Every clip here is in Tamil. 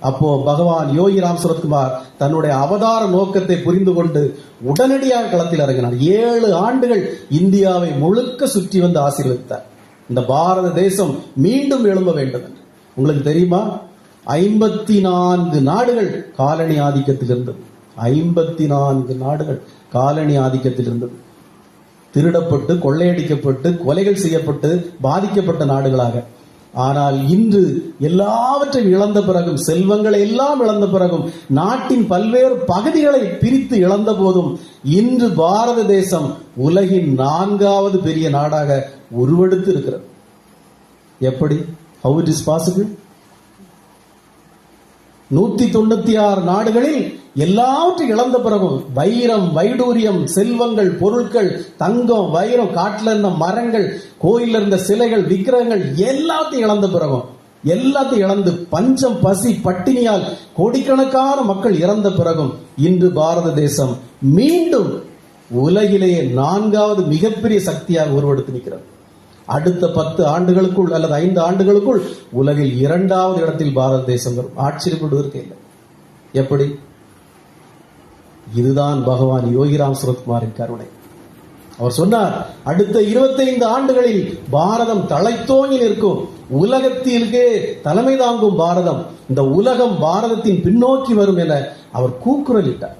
அப்போ பகவான் யோகி ராம் சுரத்குமார் தன்னுடைய அவதார நோக்கத்தை புரிந்து கொண்டு உடனடியாக களத்தில் இறங்கினார். ஏழு ஆண்டுகள் இந்தியாவை முழுக்க சுற்றி வந்து ஆசீர்வதித்தார். இந்த பாரத தேசம் மீண்டும் எழும்ப வேண்டும் என்று. உங்களுக்கு தெரியுமா? ஐம்பத்தி நான்கு நாடுகள் காலனி ஆதிக்கத்தில் இருந்தது. ஐம்பத்தி நான்கு நாடுகள் காலனி ஆதிக்கத்தில் இருந்தது. திருடப்பட்டு கொள்ளையடிக்கப்பட்டு கொலைகள் செய்யப்பட்டு பாதிக்கப்பட்ட நாடுகளாக. ஆனால் இன்று எல்லாவற்றையும் இழந்த பிறகும் செல்வங்களை எல்லாம் இழந்த பிறகும் நாட்டின் பல்வேறு பகுதிகளை பிரித்து இழந்த போதும் இன்று பாரத தேசம் உலகின் நான்காவது பெரிய நாடாக உருவெடுத்து இருக்கிறது. எப்படி? ஹவு இட் இஸ் பாசிபிள் நூத்தி தொண்ணூத்தி ஆறு நாடுகளில் எல்லாவற்றையும் இழந்த பிறகும் வைரம் வைடூரியம் செல்வங்கள் பொருட்கள் தங்கம் வைரம் காட்டில் இருந்த மரங்கள் கோயில்ல இருந்த சிலைகள் விக்கிரகங்கள் எல்லாத்தையும் இழந்த பிறகும் எல்லாத்தையும் இழந்து பஞ்சம் பசி பட்டினியால் கோடிக்கணக்கான மக்கள் இறந்த பிறகும் இன்று பாரத தேசம் மீண்டும் உலகிலேயே நான்காவது மிகப்பெரிய சக்தியாக உருவெடுத்து நிற்கிறது. அடுத்த பத்து ஆண்டுகளுக்குள் அல்லது ஐந்து ஆண்டுகளுக்குள் உலகில் இரண்டாவது இடத்தில் பாரத தேசம் வரும். ஆச்சரியப்படுவதற்கு இல்லை எப்படி? இதுதான் பகவான் யோகிராம் சுரத்குமாரின் கருணை. அவர் சொன்னார் அடுத்த 25 ஆண்டுகளில் பாரதம் தலைத்தோங்கி நிற்கும். உலகத்திற்கே தலைமை தாங்கும் பாரதம் இந்த உலகம் பாரதத்தின் பின்னோக்கி வரும் என அவர் கூக்குரலிட்டார்.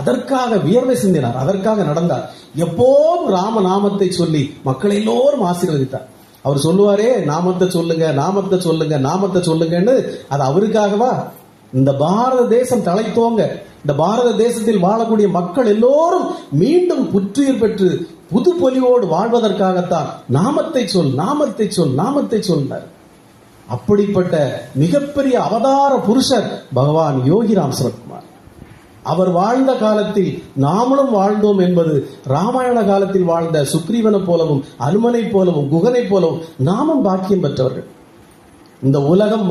அதற்காக வியர்வை சிந்தினார் அதற்காக நடந்தார். எப்போதும் ராம நாமத்தை சொல்லி மக்கள் எல்லோரும் ஆசீர்வதித்தார். அவர் சொல்லுவாரே நாமத்தை சொல்லுங்க நாமத்தை சொல்லுங்க நாமத்தை சொல்லுங்கன்னு அது அவருக்காகவா? இந்த பாரத தேசம் தலைத்தோங்க இந்த பாரத தேசத்தில் வாழக்கூடிய மக்கள் எல்லோரும் மீண்டும் புற்றுயிர் பெற்று புது பொலிவோடு வாழ்வதற்காகத்தான் நாமத்தை சொல் நாமத்தை சொல் நாமத்தை சொன்னார் அப்படிப்பட்ட மிகப்பெரிய அவதார புருஷர் பகவான் யோகிராம் சரத்குமார் அவர் வாழ்ந்த காலத்தில் நாமளும் வாழ்ந்தோம் என்பது ராமாயண காலத்தில் வாழ்ந்த சுக்ரீவனை போலவும் அனுமனை போலவும் குகனை போலவும் நாமும் பாக்கியம் பெற்றவர்கள். இந்த உலகம்